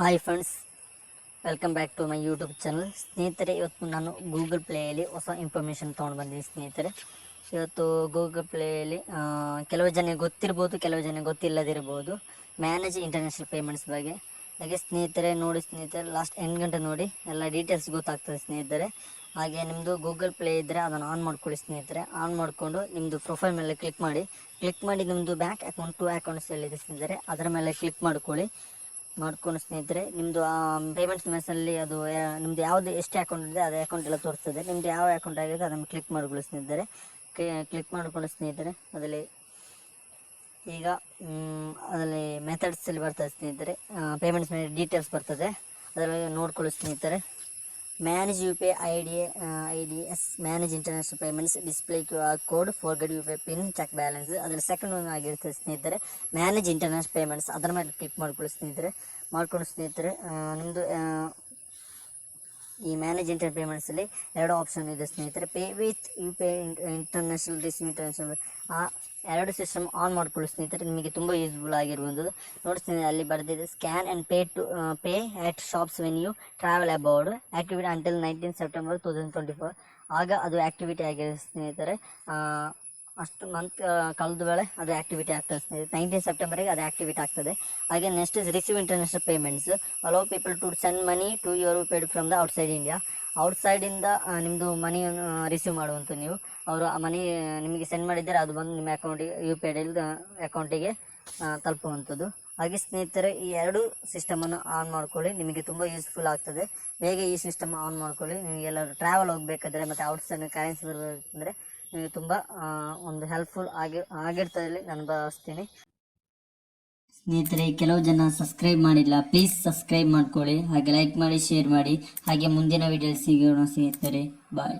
Hi friends welcome back to my YouTube channel ಸ್ನೇಹಿತರೆ, ಇವತ್ತು ನಾನು ಗೂಗಲ್ ಪ್ಲೇಯಲ್ಲಿ ಹೊಸ ಇನ್ಫಾರ್ಮೇಷನ್ ತೊಗೊಂಡು ಬಂದಿದ್ದೀನಿ ಸ್ನೇಹಿತರೆ. ಇವತ್ತು ಗೂಗಲ್ ಪ್ಲೇಯಲ್ಲಿ ಕೆಲವು ಜನ ಗೊತ್ತಿರ್ಬೋದು, ಕೆಲವು ಜನ ಗೊತ್ತಿಲ್ಲದಿರ್ಬೋದು. ಮ್ಯಾನೇಜ್ ಇಂಟರ್ನ್ಯಾಷನಲ್ ಪೇಮೆಂಟ್ಸ್ ಬಗ್ಗೆ. ಹಾಗೆ ಸ್ನೇಹಿತರೆ, ನೋಡಿ ಸ್ನೇಹಿತರೆ ಲಾಸ್ಟ್ ಎಂಟು ಗಂಟೆ ನೋಡಿ ಎಲ್ಲ ಡೀಟೇಲ್ಸ್ ಗೊತ್ತಾಗ್ತದೆ ಸ್ನೇಹಿತರೆ. ಹಾಗೆ ನಿಮ್ಮದು ಗೂಗಲ್ ಪ್ಲೇ ಇದ್ದರೆ ಅದನ್ನು ಆನ್ ಮಾಡ್ಕೊಳ್ಳಿ ಸ್ನೇಹಿತರೆ. ಆನ್ ಮಾಡಿಕೊಂಡು ನಿಮ್ಮದು ಪ್ರೊಫೈಲ್ ಮೇಲೆ ಕ್ಲಿಕ್ ಮಾಡಿ. ಕ್ಲಿಕ್ ಮಾಡಿ ನಿಮ್ಮದು ಬ್ಯಾಂಕ್ ಅಕೌಂಟ್ ಟು ಅಕೌಂಟ್ಸ್ ಎಲ್ಲಿದೆ ಸ್ನೇಹಿತರೆ, ಅದರ ಮೇಲೆ ಕ್ಲಿಕ್ ಮಾಡ್ಕೊಳ್ಳಿ. ಮಾಡ್ಕೊಂಡು ಸ್ನೇಹಿತರೆ ನಿಮ್ಮದು ಪೇಮೆಂಟ್ಸ್ ಮೆಸಲ್ಲಿ ಅದು ನಿಮ್ದು ಯಾವ್ದು ಎಷ್ಟು ಅಕೌಂಟ್ ಇದೆ, ಅದೇ ಅಕೌಂಟ್ ಎಲ್ಲ ತೋರಿಸ್ತದೆ. ನಿಮ್ದು ಯಾವ ಅಕೌಂಟ್ ಆಗಿದೆ ಅದನ್ನು ಕ್ಲಿಕ್ ಮಾಡ್ಕೊಳ್ಳಿ ಸ್ನೇಹಿತರೆ. ಕ್ಲಿಕ್ ಮಾಡ್ಕೊಂಡು ಸ್ನೇಹಿತರೆ. ಅದರಲ್ಲಿ ಈಗ ಅದರಲ್ಲಿ ಮೆಥಡ್ಸ್ ಅಲ್ಲಿ ಬರ್ತದೆ ಸ್ನೇಹಿತರೆ. ಪೇಮೆಂಟ್ಸ್ ಮೇಲೆ ಡೀಟೇಲ್ಸ್ ಬರ್ತದೆ. ಅದರಲ್ಲಿ ನೋಡ್ಕೊಳ್ಳಿ ಸ್ನೇಹಿತರೆ. Manage U P I D I D S manage international payments display Q R code forgot U P PIN check balance ಅದರ ಸೆಕೆಂಡ್ ಒನ್ ಆಗಿರುತ್ತೆ ಸ್ನೇಹಿತರೆ. ಮ್ಯಾನೇಜ್ ಇಂಟರ್ನ್ಯಾಷನಲ್ ಪೇಮೆಂಟ್ಸ್ ಅದರ ಮೇಲೆ ಕ್ಲಿಕ್ ಮಾಡ್ಕೊಳ್ಳಿ ಸ್ನೇಹಿತರೆ. ಮಾಡ್ಕೊಂಡು ಸ್ನೇಹಿತರೆ ನಿಮ್ಮದು ಈ ಮ್ಯಾನೇಜ್ ಇಂಟರ್ ಪೇಮೆಂಟ್ಸಲ್ಲಿ ಎರಡು ಆಪ್ಷನ್ ಇದೆ ಸ್ನೇಹಿತರೆ. Pay with U pay international receive international ಆ ಎರಡು ಸಿಸ್ಟಮ್ ಆನ್ ಮಾಡ್ಕೊಳ್ಳಿ ಸ್ನೇಹಿತರೆ. ನಿಮಗೆ ತುಂಬ ಯೂಸ್ಫುಲ್ ಆಗಿರುವುದು ನೋಡಿ ಸ್ನೇಹಿತರೆ, ಅಲ್ಲಿ ಬರೆದಿದೆ scan and pay to pay at shops when you travel abroad activity until nineteen September two thousand twenty four ಆಗ ಅದು ಆ್ಯಕ್ಟಿವಿಟಿ ಆಗಿದೆ ಸ್ನೇಹಿತರೆ. ಅಷ್ಟು ಮಂತ್ ಕಳೆದ ವೇಳೆ ಅದು ಆಕ್ಟಿವಿಟಿ ಆಗ್ತದೆ ನೈನ್ಟೀನ್ ಸೆಪ್ಟೆಂಬರ್ಗೆ ಅದು ಆಕ್ಟಿವಿಟಿ ಆಗ್ತದೆ. ಹಾಗೆ next is receive international payments allow people to send money to your paid from the outside India ಔಟ್ಸೈಡಿಂದ ನಿಮ್ಮದು ಮನಿಯನ್ನು ರಿಸೀವ್ ಮಾಡುವಂಥ ನೀವು. ಅವರು ಆ ಮನಿ ನಿಮಗೆ ಸೆಂಡ್ ಮಾಡಿದ್ದಾರೆ, ಅದು ಬಂದು ನಿಮ್ಮ ಅಕೌಂಟಿಗೆ ಯು ಪಿ ಐ ಅಕೌಂಟಿಗೆ ತಲುಪುವಂಥದ್ದು. ಹಾಗೆ ಸ್ನೇಹಿತರೆ, ಈ ಎರಡು ಸಿಸ್ಟಮನ್ನು ಆನ್ ಮಾಡ್ಕೊಳ್ಳಿ. ನಿಮಗೆ ತುಂಬ ಯೂಸ್ಫುಲ್ ಆಗ್ತದೆ. ಬೇಗ ಈ ಸಿಸ್ಟಮ್ ಆನ್ ಮಾಡ್ಕೊಳ್ಳಿ. ನಿಮಗೆಲ್ಲರೂ ಟ್ರಾವೆಲ್ ಹೋಗಬೇಕಾದ್ರೆ ಮತ್ತು ಔಟ್ಸೈಡ್ ಕರೆನ್ಸಿ ಬರಬೇಕಂದ್ರೆ ನಿಮಗೆ ತುಂಬ ಒಂದು ಹೆಲ್ಪ್ಫುಲ್ ಆಗಿ ಆಗಿರ್ತದೆ ನಾನು ಭಾವಿಸ್ತೀನಿ. ಸ್ನೇಹಿತರೆ, ಕೆಲವು ಜನ ಸಬ್ಸ್ಕ್ರೈಬ್ ಮಾಡಿಲ್ಲ. ಪ್ಲೀಸ್ ಸಬ್ಸ್ಕ್ರೈಬ್ ಮಾಡ್ಕೊಳ್ಳಿ. ಹಾಗೆ ಲೈಕ್ ಮಾಡಿ ಶೇರ್ ಮಾಡಿ. ಹಾಗೆ ಮುಂದಿನ ವಿಡಿಯೋ ಸಿಗೋಣ ಸ್ನೇಹಿತರೆ. ಬಾಯ್